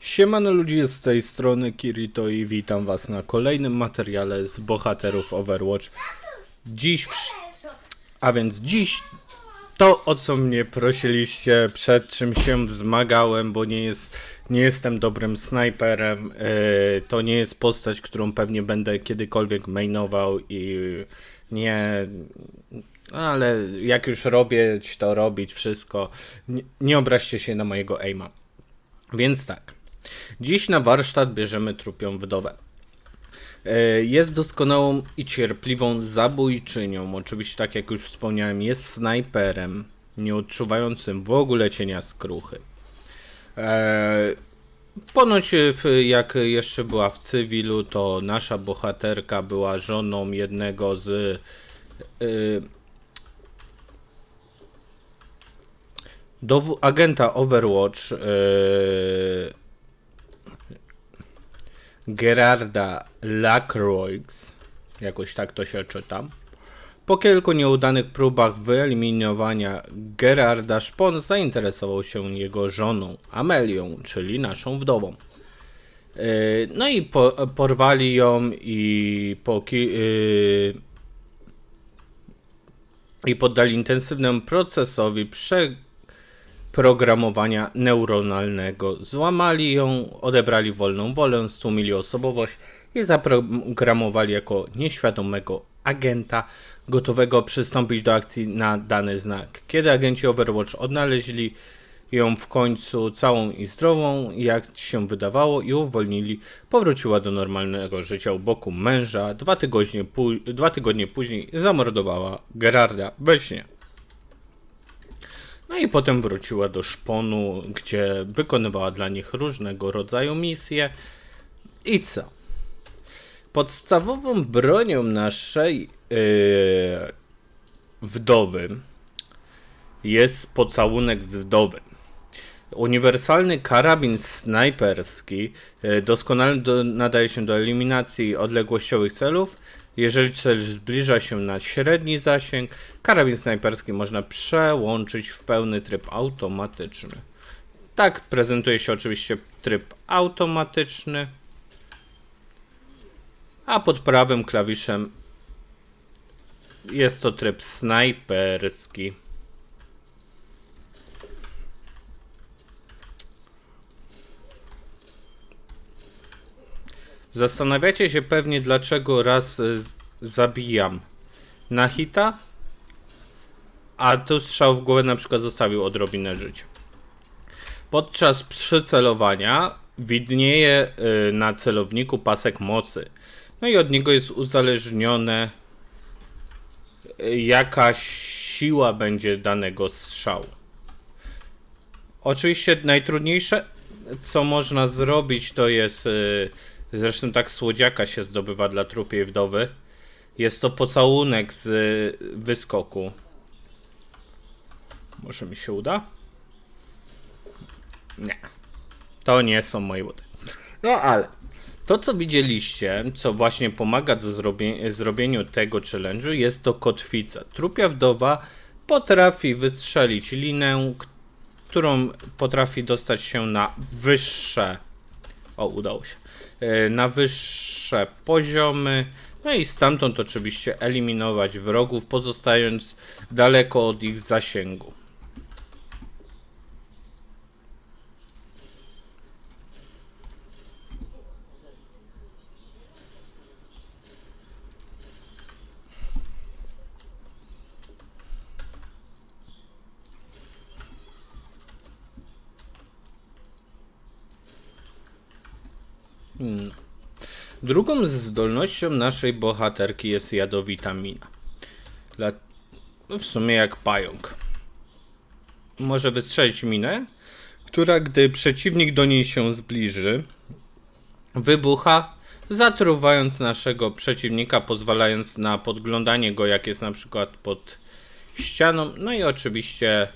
Siemano ludzi, z tej strony Kirito i witam was na kolejnym materiale z bohaterów Overwatch. Dziś, a więc dziś to o co mnie prosiliście, przed czym się wzmagałem, bo nie, jest, nie jestem dobrym snajperem, yy, to nie jest postać, którą pewnie będę kiedykolwiek mainował i nie... Ale jak już robię, to robić wszystko, nie, nie obraźcie się na mojego aima. Więc tak. Dziś na warsztat bierzemy trupią wdowę. E, Jest doskonałą i cierpliwą zabójczynią. Oczywiście, tak jak już wspomniałem, jest snajperem, nie odczuwającym w ogóle cienia skruchy. E, Ponoć, e, jak jeszcze była w cywilu, to nasza bohaterka była żoną jednego z dowu- agenta Overwatch. Gerarda Lacroix, jakoś tak to się czyta. Po kilku nieudanych próbach wyeliminowania Gerarda, Szpon zainteresował się jego żoną, Amelią, czyli naszą wdową. Yy, No i po, porwali ją i po yy, i poddali intensywnemu procesowi przeprogramowania neuronalnego. Złamali ją, odebrali wolną wolę, stłumili osobowość i zaprogramowali jako nieświadomego agenta gotowego przystąpić do akcji na dany znak. Kiedy agenci Overwatch odnaleźli ją w końcu całą i zdrową, jak się wydawało, i uwolnili, powróciła do normalnego życia u boku męża. Dwa tygodnie, dwa tygodnie później zamordowała Gerarda we śnie. No i potem wróciła do szponu, gdzie wykonywała dla nich różnego rodzaju misje. I co? Podstawową bronią naszej yy, wdowy jest pocałunek wdowy. Uniwersalny karabin snajperski yy, doskonale do, nadaje się do eliminacji odległościowych celów. Jeżeli cel zbliża się na średni zasięg, karabin snajperski można przełączyć w pełny tryb automatyczny. Tak prezentuje się oczywiście tryb automatyczny a pod prawym klawiszem jest to tryb snajperski. Zastanawiacie się pewnie, dlaczego raz z- zabijam na hita, a tu strzał w głowę na przykład zostawił odrobinę życia. Podczas przycelowania widnieje y, na celowniku pasek mocy. No i od niego jest uzależnione y, jaka siła będzie danego strzału. Oczywiście najtrudniejsze co można zrobić to jest zresztą tak słodziaka się zdobywa dla trupiej wdowy. Jest to pocałunek z y, wyskoku. Może mi się uda? Nie. To nie są moje buty. No ale to co widzieliście, co właśnie pomaga do zrobie zrobieniu tego challenge'u jest to kotwica. Trupia wdowa potrafi wystrzelić linę, którą potrafi dostać się na wyższe o, udało się. E, Na wyższe poziomy. No i stamtąd oczywiście eliminować wrogów, pozostając daleko od ich zasięgu. Drugą zdolnością naszej bohaterki jest jadowita mina. Dla... no W sumie jak pająk. Może wystrzelić minę, która gdy przeciwnik do niej się zbliży, wybucha, zatruwając naszego przeciwnika, pozwalając na podglądanie go, jak jest na przykład pod ścianą, no i oczywiście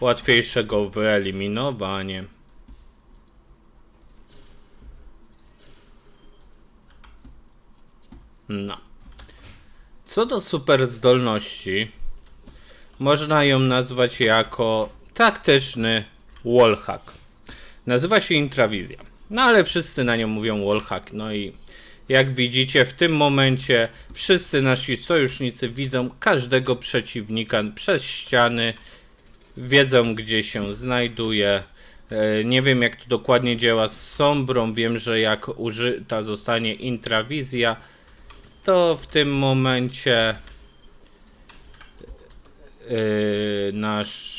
łatwiejszego wyeliminowanie. No. Co do super zdolności, można ją nazwać jako taktyczny wallhack. Nazywa się intrawizja. No ale wszyscy na nią mówią wallhack. No i jak widzicie, w tym momencie wszyscy nasi sojusznicy widzą każdego przeciwnika przez ściany, wiedzą gdzie się znajduje. E, Nie wiem jak to dokładnie działa z Sombrą, wiem, że jak użyta zostanie intrawizja, to w tym momencie yy, nasz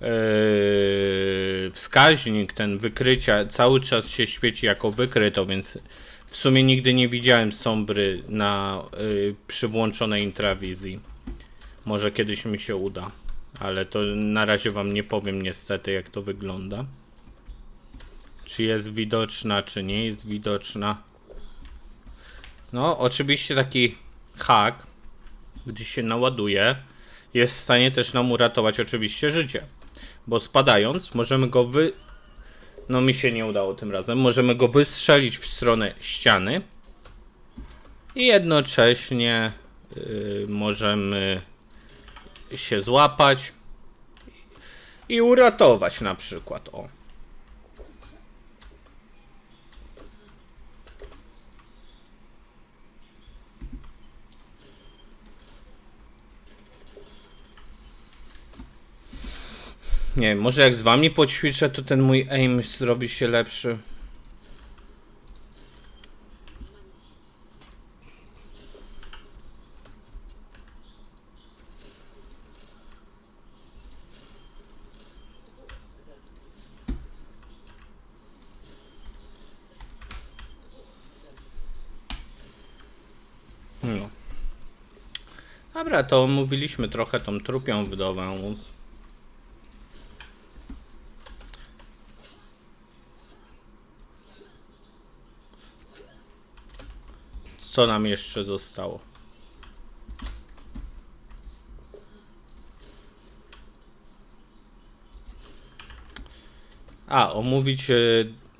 yy, wskaźnik ten wykrycia cały czas się świeci jako wykryto, więc w sumie nigdy nie widziałem sombry na yy, przyłączonej intrawizji. Może kiedyś mi się uda, ale to na razie wam nie powiem niestety jak to wygląda. Czy jest widoczna, czy nie jest widoczna. No, oczywiście taki hak, gdy się naładuje, jest w stanie też nam uratować oczywiście życie. Bo spadając, możemy go wy... No mi się nie udało tym razem. Możemy go wystrzelić w stronę ściany. I jednocześnie yy, możemy się złapać i uratować na przykład. O. Nie może jak z wami poćwiczę, to ten mój aim zrobi się lepszy. No. Dobra, to omówiliśmy trochę tą trupią wdowę. Co nam jeszcze zostało? A, omówić e,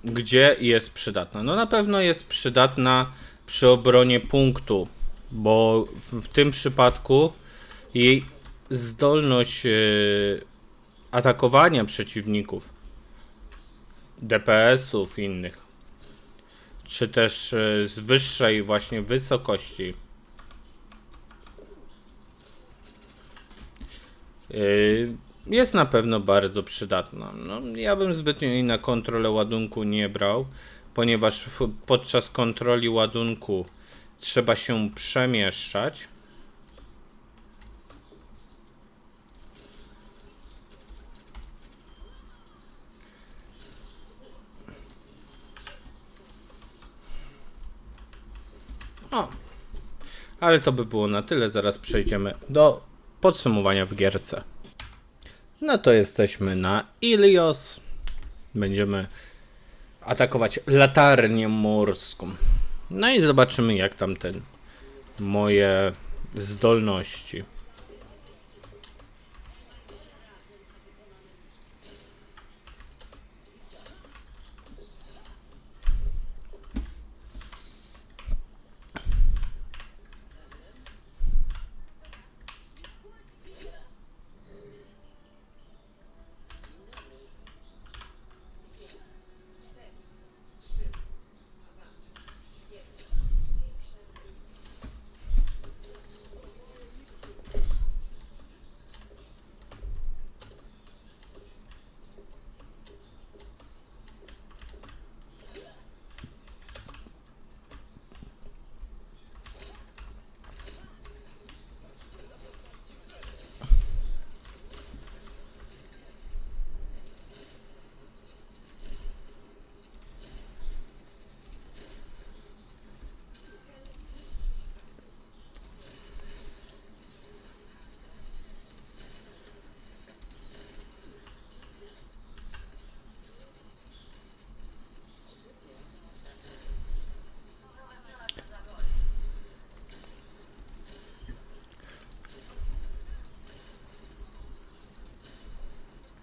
gdzie jest przydatna. No na pewno jest przydatna przy obronie punktu, bo w, tym przypadku jej zdolność e, atakowania przeciwników, DPS-ów innych, czy też e, z wyższej właśnie wysokości. Yy, Jest na pewno bardzo przydatna. No, ja bym zbytnio jej na kontrolę ładunku nie brał, ponieważ podczas kontroli ładunku trzeba się przemieszczać. O, ale to by było na tyle. Zaraz przejdziemy do podsumowania w gierce. No to jesteśmy na Ilios. Będziemy atakować latarnię morską. No i zobaczymy jak tam ten moje zdolności.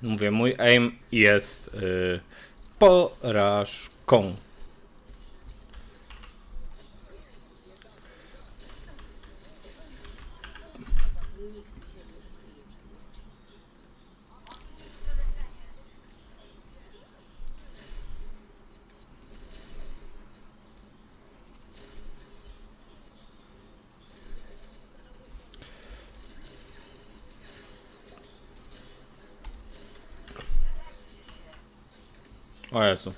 Mówię, mój aim jest yy, porażką. O Jezu.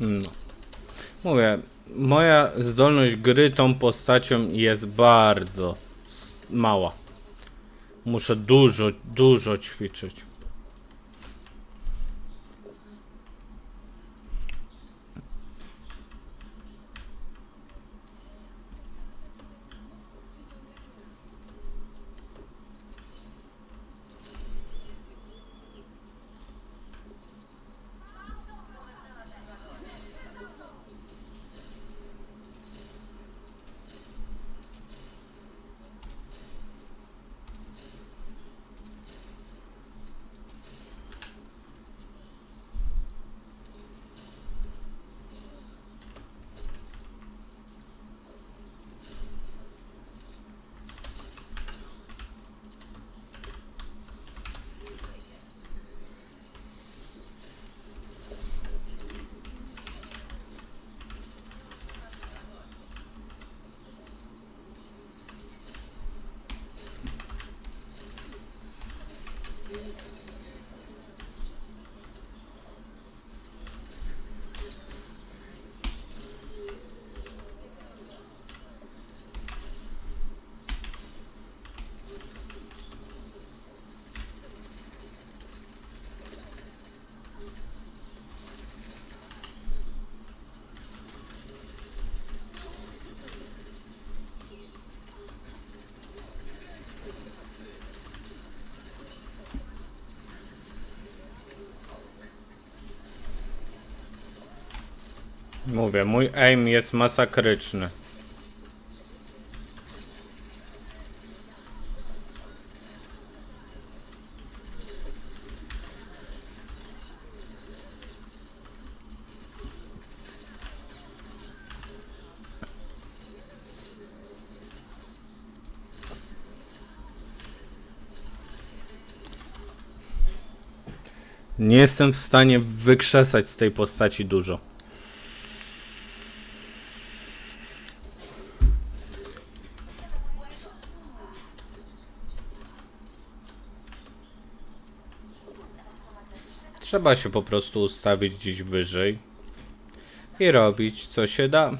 No. Mówię, moja zdolność gry tą postacią jest bardzo mała. Muszę dużo, dużo ćwiczyć. Mówię, mój aim jest masakryczny. Nie jestem w stanie wykrzesać z tej postaci dużo. Trzeba się po prostu ustawić gdzieś wyżej i robić co się da.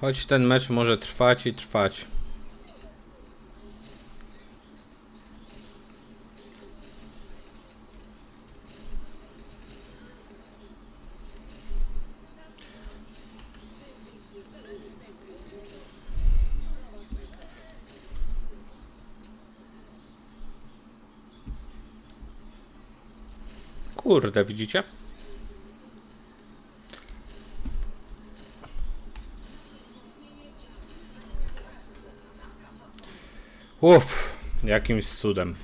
Choć ten mecz może trwać i trwać. Kurde, widzicie? Uff, jakimś cudem.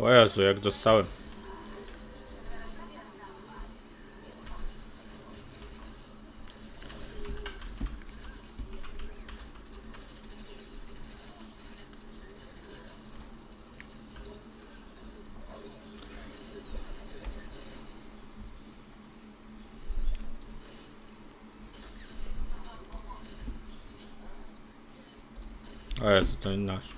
O Jezu, jak dostałem. O Jezu, to nie nasz.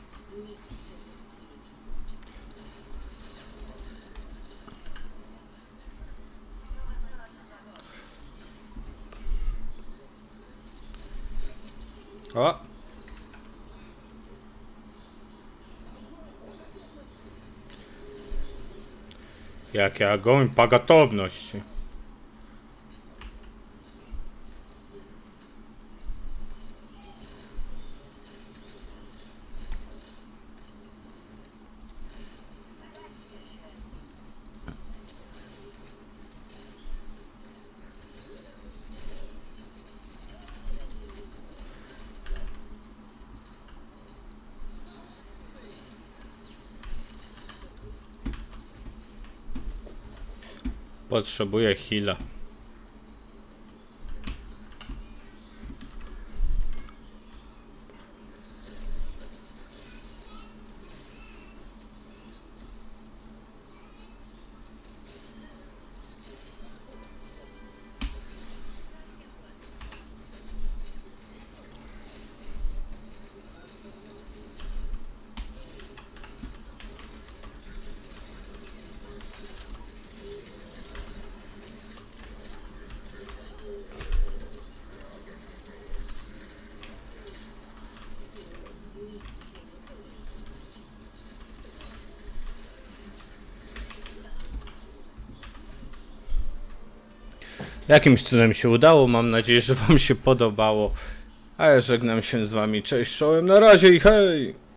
O! Jak ja pagatowność. Potrzebuję heala. Jakimś cudem się udało, mam nadzieję, że wam się podobało. A ja żegnam się z wami, cześć, czołem, na razie i hej!